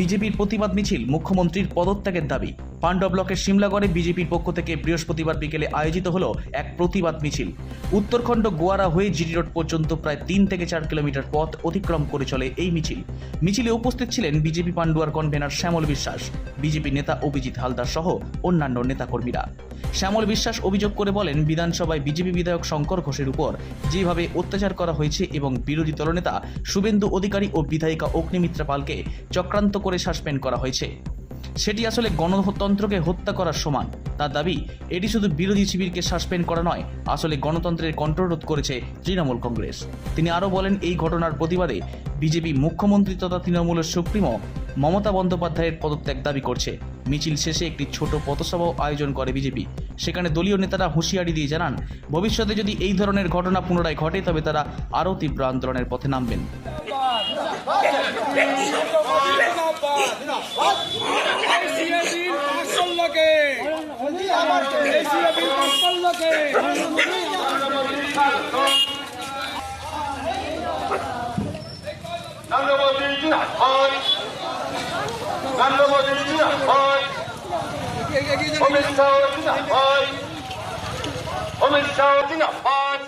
বিজেপির প্রতিবাদ মিছিল মুখ্যমন্ত্রীর পদত্যাগের দাবি। পাণ্ডব ব্লকের সিমলাগড়ে বিজেপির পক্ষ থেকে বৃহস্পতিবার বিকেলে আয়োজিত হলো এক প্রতিবাদ মিছিল। উত্তরখণ্ড গোয়ারা হয়ে জিডি রোড পর্যন্ত প্রায় তিন থেকে চার কিলোমিটার পথ অতিক্রম করে চলে এই মিছিল। মিছিলে উপস্থিত ছিলেন বিজেপি পাণ্ডুয়ার কনভেনার শ্যামল বিশ্বাস, বিজেপি নেতা অভিজিৎ হালদার সহ অন্যান্য নেতাকর্মীরা। শ্যামল বিশ্বাস অভিযোগ করে বলেন, বিধানসভায় বিজেপি বিধায়ক শঙ্কর ঘোষের উপর যেভাবে অত্যাচার করা হয়েছে এবং বিরোধী দলনেতা শুভেন্দু অধিকারী ও বিধায়িকা অগ্নিমিত্রা পালকে চক্রান্ত করে সাসপেন্ড করা হয়েছে। সেটি আসলে গণতন্ত্রকে হত্যা করার সমান। তার দাবি, এটি শুধু বিরোধী শিবিরকে সাসপেন্ড করা নয়, আসলে গণতন্ত্রের কণ্ঠরোধ করেছে তৃণমূল কংগ্রেস। তিনি আরও বলেন, এই ঘটনার প্রতিবাদে বিজেপি মুখ্যমন্ত্রী তথা তৃণমূলের সুপ্রিমো মমতা বন্দ্যোপাধ্যায়ের পদত্যাগ দাবি করছে। মিছিল শেষে একটি ছোট পথসভাও আয়োজন করে বিজেপি। সেখানে দলীয় নেতারা হুঁশিয়ারি দিয়ে জানান, ভবিষ্যতে যদি এই ধরনের ঘটনা পুনরায় ঘটে, তবে তারা আরও তীব্র আন্দোলনের পথে নামবেন। অমিত শাহ অমিত শাহ হয়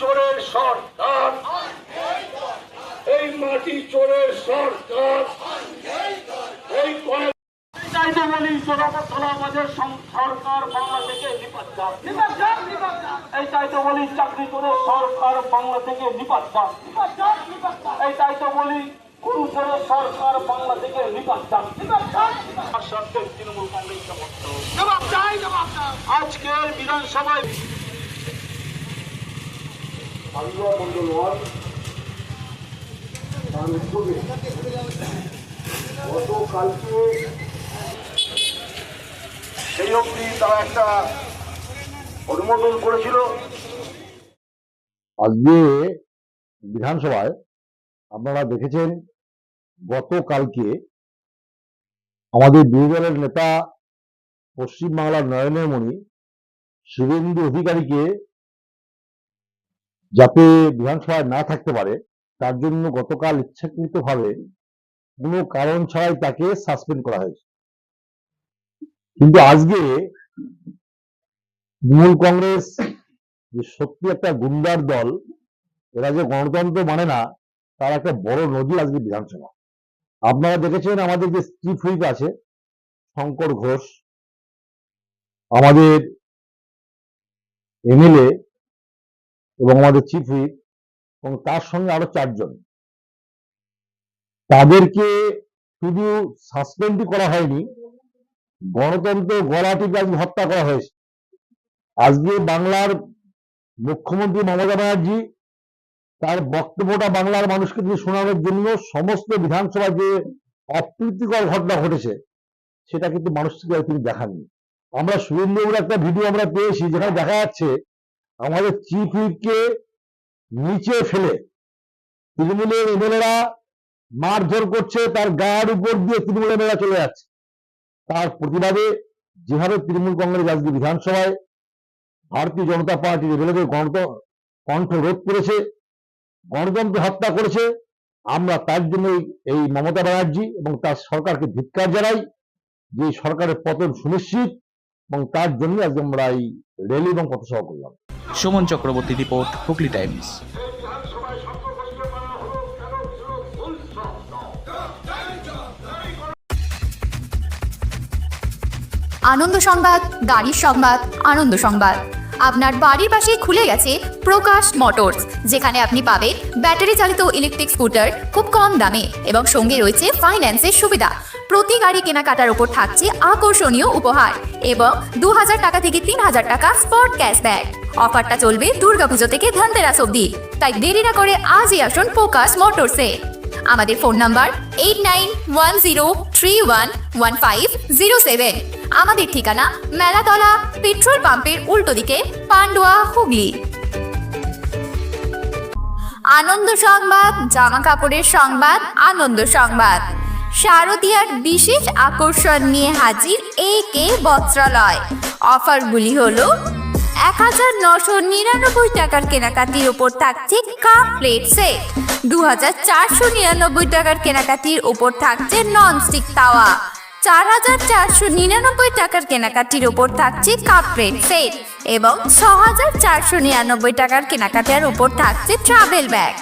চোরের সরকার এই মাটি চোরের সরকার এই চাইতে বলি জোড়াপত্তলা সরকার বাংলা থেকে এই চাইতে বলি চাকরি করে সরকার বাংলা থেকে নিপাত এই চাইতে বলি কোন করে সরকার বাংলা থেকে নিপাত যাক। আর সত্ত্বেও তৃণমূল কংগ্রেস সমর্থক। আজকের বিধানসভায় আলুয়া মন্ডল ওয়ান, তার উদ্যোগে গতকালকে সেই অবধি তারা একটা অনুমোদন করেছিল। আজকে বিধানসভায় আপনারা দেখেছেন, গতকালকে আমাদের বিরোধী দলের নেতা পশ্চিমবাংলার মণি শুভেন্দু অধিকারীকে যাতে বিধানসভায় না থাকতে পারে, তার জন্য গতকাল ইচ্ছাকৃতভাবে কোনো কারণ ছাড়াই তাকে সাসপেন্ড করা হয়েছে। কিন্তু আজকে তৃণমূল কংগ্রেস যে সত্যি একটা গুন্ডার দল, এরা যে গণতন্ত্র মানে না, তার একটা বড় নজির আজকে বিধানসভা। আপনারা দেখেছেন আমাদের যে চিফ হুইপ আছে, শঙ্কর ঘোষ, আমাদের এমএলএ এবং আমাদের চিফ হুইপ এবং তার সঙ্গে আরও চারজন। তাদেরকে শুধু সাসপেন্ডই করা হয়নি, গণতন্ত্র গলা টিপে আজকে হত্যা করা হয়েছে। আজকে বাংলার মুখ্যমন্ত্রী মমতা ব্যানার্জি তার বক্তব্যটা বাংলার মানুষকে তিনি শোনানোর জন্য সমস্ত বিধানসভায় যে অপ্রীতিকর ঘটনা ঘটেছে, সেটা কিন্তু মানুষকে তিনি দেখাননি। আমরা সুরেন্দ্রবাবুর একটা ভিডিও আমরা পেয়েছি, যেখানে দেখা যাচ্ছে আমাদের চিফ হুইপকে নিচে ফেলে তৃণমূলের এমএলএরা মারধর করছে, তার গায়ের উপর দিয়ে তৃণমূল এমএলএরা চলে যাচ্ছে। তার প্রতিবাদে যেভাবে তৃণমূল কংগ্রেস আজকে বিধানসভায় ভারতীয় জনতা পার্টির এমএলএদের গণত কণ্ঠ রোধ করেছে, গণতন্ত্র হত্যা করেছে। আমরা তার জন্য এই মমতা ব্যানার্জি এবং তার সরকারকে ধিক্কার জানাই যে সরকারের পতন সুনিশ্চিত এবং তার জন্য আজকে আমরা এই র্যালি এবং পথসভা করলাম। Suman Chakraborty report Hooghly Times. আনন্দ সংবাদ, গাড়ির সংবাদ, আনন্দ সংবাদ। আপনার বাড়ির পাশেই খুলে গেছে প্রকাশ মোটরস, যেখানে আপনি পাবেন ব্যাটারি চালিত ইলেকট্রিক স্কুটার খুব কম দামে এবং সঙ্গে রয়েছে ফাইন্যান্সের সুবিধা। প্রতি গাড়ি কেনাকাটার উপর থাকছে আকর্ষণীয় উপহার এবং দু হাজার টাকা থেকে তিন হাজার টাকা স্পট ক্যাশব্যাক অফারটা চলবে দুর্গাপুজো থেকে ধনতেরাস অবধি। তাই দেরি না করে আজই আসুন প্রকাশ মোটরসে। আমাদের phone number eight nine one zero three one one five zero seven. আমাদের ঠিকানা মেলাতলা পেট্রোল পাম্পের উল্টো দিকে পান্ডুয়া হুগলি। আনন্দ সংবাদ, জামা কাপড়ের সংবাদ, আনন্দ সংবাদ। শারদীয়ার বিশেষ আকর্ষণ নিয়ে হাজির এ কে বস্ত্রালয়। অফারগুলি হলো এক হাজার নশো নিরানব্বই টাকার কেনাকাটির ওপর থাকছে কাপ প্লেট সেট। দু হাজার চারশো নিরানব্বই টাকার কেনাকাটির ওপর থাকছে ননস্টিক তাওয়া। চার হাজার চারশো নিরানব্বই টাকার কেনাকাটির ওপর থাকছে কাপ প্লেট সেট এবং ছ হাজার চারশো নিরানব্বই টাকার কেনাকাটার ওপর থাকছে ট্রাভেল ব্যাগ।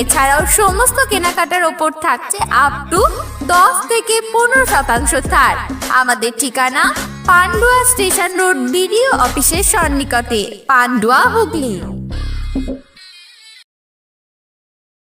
এছাড়াও সমস্ত কেনাকাটার ওপর থাকছে আপ টু দশ থেকে পনেরো শতাংশ ছাড়। আমাদের ঠিকানা পান্ডুয়া স্টেশন রোড বিডিও অফিসের সন্নিকটে, পান্ডুয়া হুগলি।